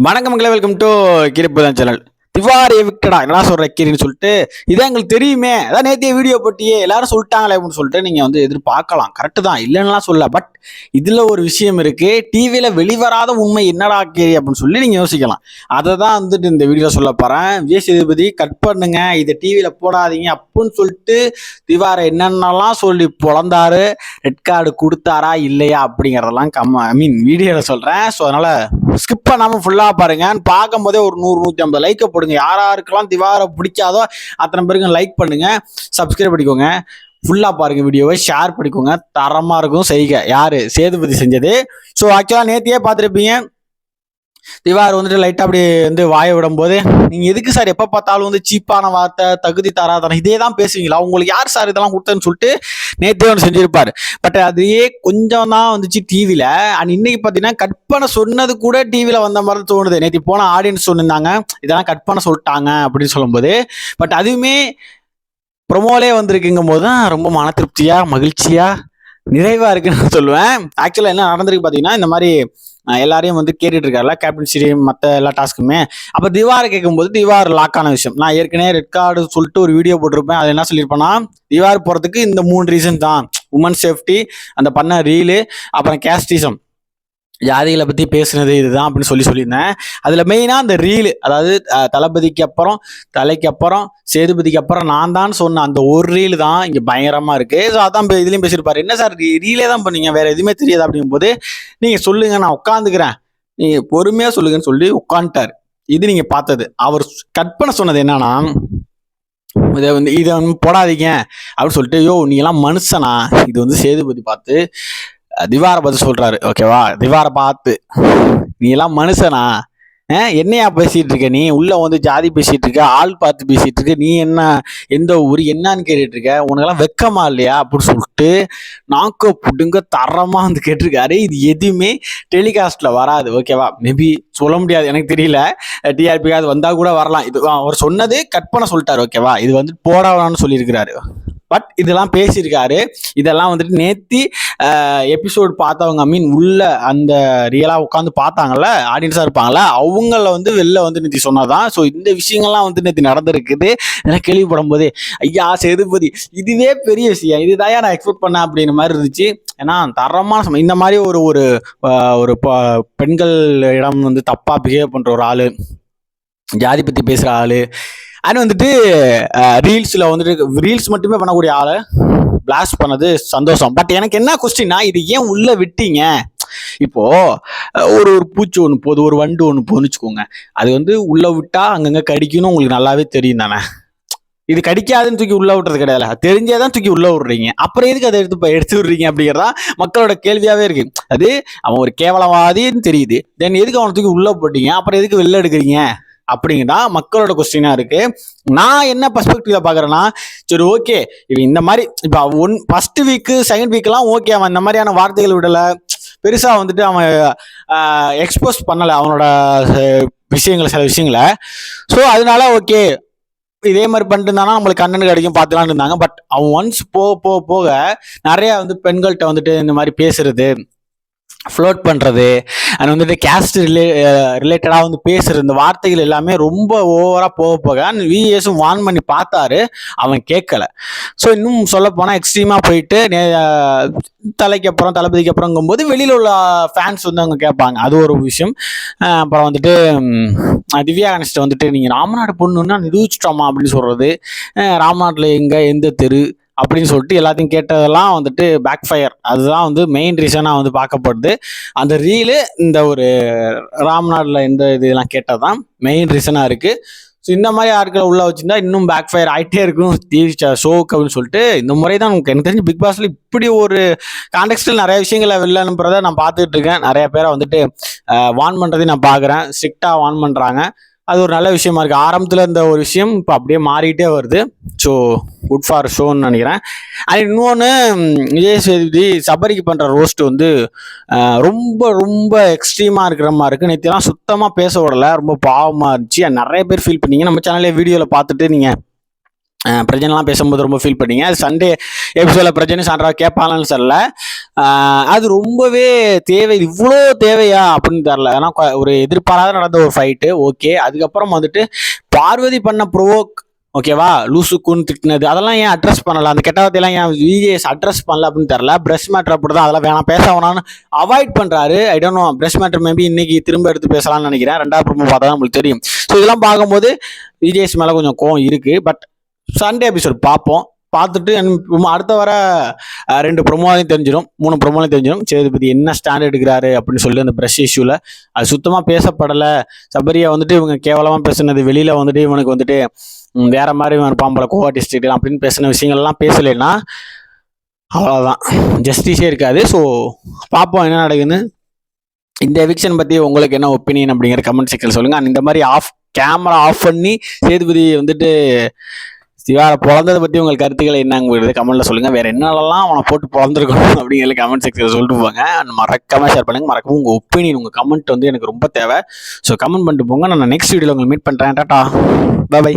வணக்கம் மக்களே welcome to கிரிப்புதான் சேனல் திவாரி விக்கடா என்ன சொல்ற கீரின்னு சொல்லிட்டு இதான் எங்களுக்கு தெரியுமே. அதான் நேத்திய வீடியோ போட்டியே எல்லாரும் சொல்லிட்டாங்களே அப்படின்னு சொல்லிட்டு நீங்க வந்து எதிர்பார்க்கலாம். கரெக்டு தான் இல்லைன்னுலாம் சொல்ல பட் இதுல ஒரு விஷயம் இருக்கு. டிவியில வெளிவராத உண்மை என்னடா கீரி அப்படின்னு சொல்லி நீங்க யோசிக்கலாம். அதை தான் வந்துட்டு இந்த வீடியோ சொல்ல போறேன். விஜய் சேதுபதி கட் பண்ணுங்க. இதை டிவியில போடாதீங்க அப்படின்னு சொல்லிட்டு திவாரை என்னென்னலாம் சொல்லி பொழந்தாரு ரெட் கார்டு கொடுத்தாரா இல்லையா அப்படிங்கிறதெல்லாம் கம்ம ஐ மீன் வீடியோவில் சொல்கிறேன் ஸோ அதனால் ஸ்கிப் பண்ணாமல் ஃபுல்லாக பாருங்க. பார்க்கும்போதே ஒரு நூறு நூற்றி ஐம்பது லைக்கை போடுங்க. யார் யாருக்கெல்லாம் திவாரை பிடிக்காதோ அத்தனை பேருக்கு லைக் பண்ணுங்க சப்ஸ்கிரைப் பண்ணிக்கோங்க. ஃபுல்லாக பாருங்க வீடியோவை ஷேர் பண்ணிக்கோங்க. தரமாக இருக்கும் செய்க. யார்? சேதுபதி செஞ்சது. ஸோ ஆக்சுவலாக நேத்தியே பார்த்துருப்பீங்க. திவார் வந்துட்டு லைட்டாக அப்படி வந்து வாய விடும்போது நீங்கள் எதுக்கு சார் எப்போ பார்த்தாலும் வந்து சீப்பான வார்த்தை தகுதி தராதன இதே தான் பேசுவீங்களா? உங்களுக்கு யார் சார் இதெல்லாம் கொடுத்தேன்னு சொல்லிட்டு நேற்றே ஒன்று செஞ்சுருப்பார். பட் அதையே கொஞ்சம் தான் வந்துச்சு டிவியில் அண்ட் இன்னைக்கு பார்த்தீங்கன்னா கட் பண்ண சொன்னது கூட டிவியில் வந்த மாதிரி தோணுது. நேற்று போன ஆடியன்ஸ் சொன்னிருந்தாங்க இதெல்லாம் கட் பண்ண சொல்லிட்டாங்க அப்படின்னு சொல்லும்போது. பட் அதுவுமே ப்ரொமோலே வந்திருக்குங்கும் போது தான் ரொம்ப மன திருப்தியாக மகிழ்ச்சியாக நிறைவாக இருக்குன்னு நான் சொல்லுவேன். ஆக்சுவலாக என்ன நடந்திருக்கு பார்த்தீங்கன்னா இந்த மாதிரி எல்லாரையும் வந்து கேட்டுட்டு இருக்காருல கேப்டன்சி மற்ற எல்லா டாஸ்க்குமே அப்போ திவாரை கேட்கும்போது திவார் லாக் ஆன விஷயம். நான் ஏற்கனவே ரெட் கார்டு சொல்லிட்டு ஒரு வீடியோ போட்டிருப்பேன். அது என்ன சொல்லியிருப்பேன்னா திவார் போகிறதுக்கு இந்த மூணு ரீசன் தான். உமன் சேஃப்டி அந்த பண்ண ரீலு அப்புறம் கேஸ்டிசம் ஜாதிகளை பற்றி பேசுனது இதுதான் அப்படின்னு சொல்லி சொல்லியிருந்தேன். அதில் மெயினாக அந்த ரீலு அதாவது தளபதிக்கு அப்புறம் தலைக்கு அப்புறம் சேதுபதிக்கு அப்புறம் நான் தான் சொன்ன அந்த ஒரு ரீல் தான் இங்கே பயங்கரமாக இருக்குது ஸோ அதான் இதுலேயும் இதுலயும் பேசியிருப்பாரு. என்ன சார் ரீலே தான் பண்ணீங்க? வேறு எதுவுமே தெரியாது அப்படிங்கும்போது நீங்கள் சொல்லுங்கள் நான் உட்காந்துக்கிறேன். நீங்கள் பொறுமையாக சொல்லுங்கன்னு சொல்லி உட்காந்துட்டார். இது நீங்கள் பார்த்தது. அவர் கற்பனை சொன்னது என்னன்னா இதை வந்து இதை வந்து போடாதீங்க அப்படின்னு சொல்லிட்டு யோ நீங்களாம் மனுஷனா? இது வந்து சேதுபதி பார்த்து திவாரை பார்த்து சொல்றாரு. ஓகேவா திவாரை பார்த்து. நீ எல்லாம் மனுஷனா? என்னையா பேசிட்டு இருக்க நீ? உள்ள வந்து ஜாதி பேசிட்டு இருக்க ஆள் பார்த்து பேசிட்டு இருக்க நீ என்ன எந்த ஊர் என்னன்னு கேட்டுட்டு இருக்க? உனக்கெல்லாம் வெக்கமா இல்லையா? அப்படின்னு சொல்லிட்டு நாக்க புடுங்க தரமா வந்து கேட்டிருக்காரு. இது எதுவுமே டெலிகாஸ்ட்ல வராது. ஓகேவா மேபி சொல்ல முடியாது. எனக்கு தெரியல. டிஆர்பி அது வந்தா கூட வரலாம். இது அவர் சொன்னது கட் பண்ண சொல்லிட்டாரு. ஓகேவா இது வந்து போடாதான்னு சொல்லியிருக்கிறாரு. பட் இதெல்லாம் பேசியிருக்காரு. இதெல்லாம் வந்துட்டு நேத்தி எபிசோட் பார்த்தவங்க மீன் உள்ள அந்த ரியலாக உட்காந்து பார்த்தாங்கல்ல ஆடியன்ஸாக இருப்பாங்கல்ல அவங்கள வந்து வெளில வந்து நேற்று சொன்னதான் ஸோ இந்த விஷயங்கள்லாம் வந்து நேற்று நடந்திருக்குது. இதெல்லாம் கேள்விப்படும் போதே ஐயா சேதுபதி இதுவே பெரிய விஷயம். இதுதான் நான் எக்ஸ்பெக்ட் பண்ணேன் அப்படிங்கிற மாதிரி இருந்துச்சு. ஏன்னா தரமான சமயம் இந்த மாதிரி ஒரு ஒரு ஒரு ப- பெண்கள் இடம் வந்து தப்பாக பிஹேவ் பண்ணுற ஒரு ஆள் ஜாதி பற்றி பேசுகிற ஆள் அண்ட் வந்துட்டு ரீல்ஸில் வந்துட்டு ரீல்ஸ் மட்டுமே பண்ணக்கூடிய ஆளை பிளாஸ்ட் பண்ணது சந்தோஷம். பட் எனக்கு என்ன கொஸ்டின்னா இது ஏன் உள்ளே விட்டீங்க? இப்போ ஒரு ஒரு பூச்சி ஒன்று போகுது ஒரு வண்டு ஒன்று போகுதுன்னு வச்சுக்கோங்க. அது வந்து உள்ளே விட்டா அங்கங்கே கடிக்கணும் உங்களுக்கு நல்லாவே தெரியும் தானே? இது கடிக்காதுன்னு தூக்கி உள்ள விட்டுறது கிடையாது தெரிஞ்சே தான் தூக்கி உள்ள விடுறீங்க. அப்புறம் எதுக்கு அதை எடுத்து எடுத்து விடுறீங்க அப்படிங்கிறதா மக்களோட கேள்வியாவே இருக்கு. அது அவன் ஒரு கேவலவாதின்னு தெரியுது. தென் எதுக்கு அவனை தூக்கி உள்ள போட்டீங்க? அப்புறம் எதுக்கு வெளில எடுக்கிறீங்க? அப்படிங்கிறதா மக்களோட கொஸ்டினா இருக்கு. நான் என்ன பர்ஸ்பெக்டிவ்ல பாக்குறேன்னா சரி ஓகே இப்போ இந்த மாதிரி இப்போ ஒன் ஃபர்ஸ்ட் வீக்கு செகண்ட் வீக்கெலாம் ஓகே அவன் இந்த மாதிரியான வார்த்தைகள் விடல. பெருசா வந்துட்டு அவன் எக்ஸ்போஸ் பண்ணல அவனோட விஷயங்களை சில விஷயங்களை. ஸோ அதனால ஓகே இதே மாதிரி பண்ணிட்டு இருந்தானா நம்மளுக்கு கண்ணன் கிடைக்கும் பார்த்துலான்னு இருந்தாங்க. பட் அவன் ஒன்ஸ் போக போக போக நிறைய வந்து பெண்கள்கிட்ட வந்துட்டு இந்த மாதிரி பேசுறது ஃப்ளோட் பண்ணுறது அண்ட் வந்துட்டு கேஸ்ட் ரிலே ரிலேட்டடாக வந்து பேசுகிறது இந்த வார்த்தைகள் எல்லாமே ரொம்ப ஓவராக போக போக விஏஎஸும் வான் பண்ணி பார்த்தாரு அவன் கேட்கல. ஸோ இன்னும் சொல்லப்போனால் எக்ஸ்ட்ரீமாக போயிட்டு நே- தலைக்கு அப்புறம் தளபதிக்கு அப்புறங்கும்போது வெளியில் உள்ள ஃபேன்ஸ் வந்து அவங்க கேட்பாங்க. அது ஒரு விஷயம். அப்புறம் வந்துட்டு திவ்யா கணேஷ்ட வந்துட்டு நீங்கள் ராமநாடு பொண்ணுன்னா நிரூபிச்சிட்டோமா? அப்படின்னு சொல்கிறது ராமநாட்டில் எங்கே? எந்த தெரு? அப்படின்னு சொல்லிட்டு எல்லாத்தையும் கேட்டதெல்லாம் வந்துட்டு பேக் ஃபயர் அதுதான் வந்து மெயின் ரீசனாக வந்து பார்க்கப்படுது. அந்த ரீலு இந்த ஒரு ராம்நாட்டில் இந்த இதெல்லாம் கேட்டது தான் மெயின் ரீசனாக இருக்குது ஸோ இந்த மாதிரி ஆட்களை உள்ள வச்சிருந்தா இன்னும் பேக் ஃபயர் ஆகிட்டே இருக்கும் டிவி ஷோக்கு அப்படின்னு சொல்லிட்டு இந்த முறை தான் எனக்கு எனக்கு தெரிஞ்சு பிக் பாஸில் இப்படி ஒரு கான்டெக்ஸ்டில் நிறைய விஷயங்களை வெளில அனுப்புறத நான் பார்த்துட்டு இருக்கேன். நிறைய பேரை வந்துட்டு வான் பண்ணுறதையும் நான் பார்க்குறேன். ஸ்ட்ரிக்டாக வான் பண்ணுறாங்க அது ஒரு நல்ல விஷயமா இருக்குது ஆரம்பத்தில் இருந்த ஒரு விஷயம் இப்போ அப்படியே மாறிட்டே வருது. ஸோ குட் ஃபார் ஷோன்னு நினைக்கிறேன். அது இன்னொன்று விஜய் சேதுபதி சபரிக்கு பண்ணுற ரோஸ்ட் வந்து ரொம்ப ரொம்ப எக்ஸ்ட்ரீமாக இருக்கிற மாதிரி இருக்குது நேற்றுலாம் சுத்தமாக பேச விடலை. ரொம்ப பாவமாக இருந்துச்சு. நிறைய பேர் ஃபீல் பண்ணீங்க. நம்ம சேனலே வீடியோவில் பார்த்துட்டு நீங்கள் பிரச்சனைலாம் பேசும்போது ரொம்ப ஃபீல் பண்ணீங்க. அது சண்டே எபிசோட பிரச்சனை சான்றா கேட்பாங்கன்னு சொல்லல அது ரொம்பவே தேவை. இவ்வளோ தேவையா அப்படின்னு தெரில ஏன்னா ஒரு எதிர்பாராத நடந்த ஒரு ஃபைட்டு ஓகே அதுக்கப்புறம் வந்துட்டு பார்வதி பண்ண ப்ரோவோக் ஓகேவா லூசுக்குன்னு திட்டினது. அதெல்லாம் ஏன் அட்ரஸ் பண்ணல? அந்த கெட்டவத்தையெல்லாம் ஏன் விஜேஎஸ் அட்ரஸ் பண்ணல அப்படின்னு தெரில பிரஷ் மேட்ரு அப்படி தான் அதெல்லாம் வேணாம். பேச வேணாம்னு அவாய்ட் பண்ணுறாரு I don't know brush matter maybe இன்னைக்கு திரும்ப எடுத்து பேசலாம்னு நினைக்கிறேன். ரெண்டாவது ப்ரோமோ பார்த்தா தான் நம்மளுக்கு தெரியும். ஸோ இதெல்லாம் பார்க்கும்போது விஜேஎஸ் மேலே கொஞ்சம் கோவம் இருக்குது பட் சண்டே எபிசோட் பார்ப்போம். பார்த்துட்டு அடுத்த வர ரெண்டு ப்ரொமோலையும் தெரிஞ்சிடும். மூணு ப்ரொமோலையும் தெரிஞ்சிடும். சேதுபதி என்ன ஸ்டாண்ட் எடுக்கிறாரு அப்படின்னு சொல்லி அந்த ப்ரெஷ் இஷ்யூவில் அது சுத்தமாக பேசப்படலை. சபரியா வந்துட்டு இவங்க கேவலமாக பேசுனது வெளியில் வந்துட்டு இவனுக்கு வந்துட்டு வேற மாதிரி இவன் பாம்பளை கோஆர்டிஸ்ட் அப்படின்னு பேசின விஷயங்கள்லாம் பேசலைன்னா அவ்வளோதான் ஜஸ்டிஸே இருக்காது. ஸோ பார்ப்போம் என்ன நடக்குதுன்னு. இந்த எவிக்ஷன் பற்றி உங்களுக்கு என்ன ஒப்பீனியன் அப்படிங்கிற கமெண்ட் செக்ஷன் சொல்லுங்கள் அந்த இந்த மாதிரி ஆஃப் கேமரா ஆஃப் பண்ணி சேதுபதி வந்துட்டு சிவாரை பிறந்ததை பற்றி உங்கள் கருத்துக்களை என்னங்கிறது கமெண்ட்டில் சொல்லுங்கள் வேறு என்னெல்லாம் அவனை போட்டு பிறந்திருக்கணும் அப்படிங்கிற கமெண்ட் செக்ஷனில் சொல்லிட்டு போங்க. மறக்காம ஷேர் பண்ணுங்கள் மறக்கவும் உங்கள் ஒப்பீனியன் உங்கள் கமெண்ட் வந்து எனக்கு ரொம்ப தேவை. ஸோ கமெண்ட் பண்ணிட்டு போங்க. நான் நெக்ஸ்ட் வீடியோவில் உங்களை மீட் பண்ணுறேன் டாட்டா பை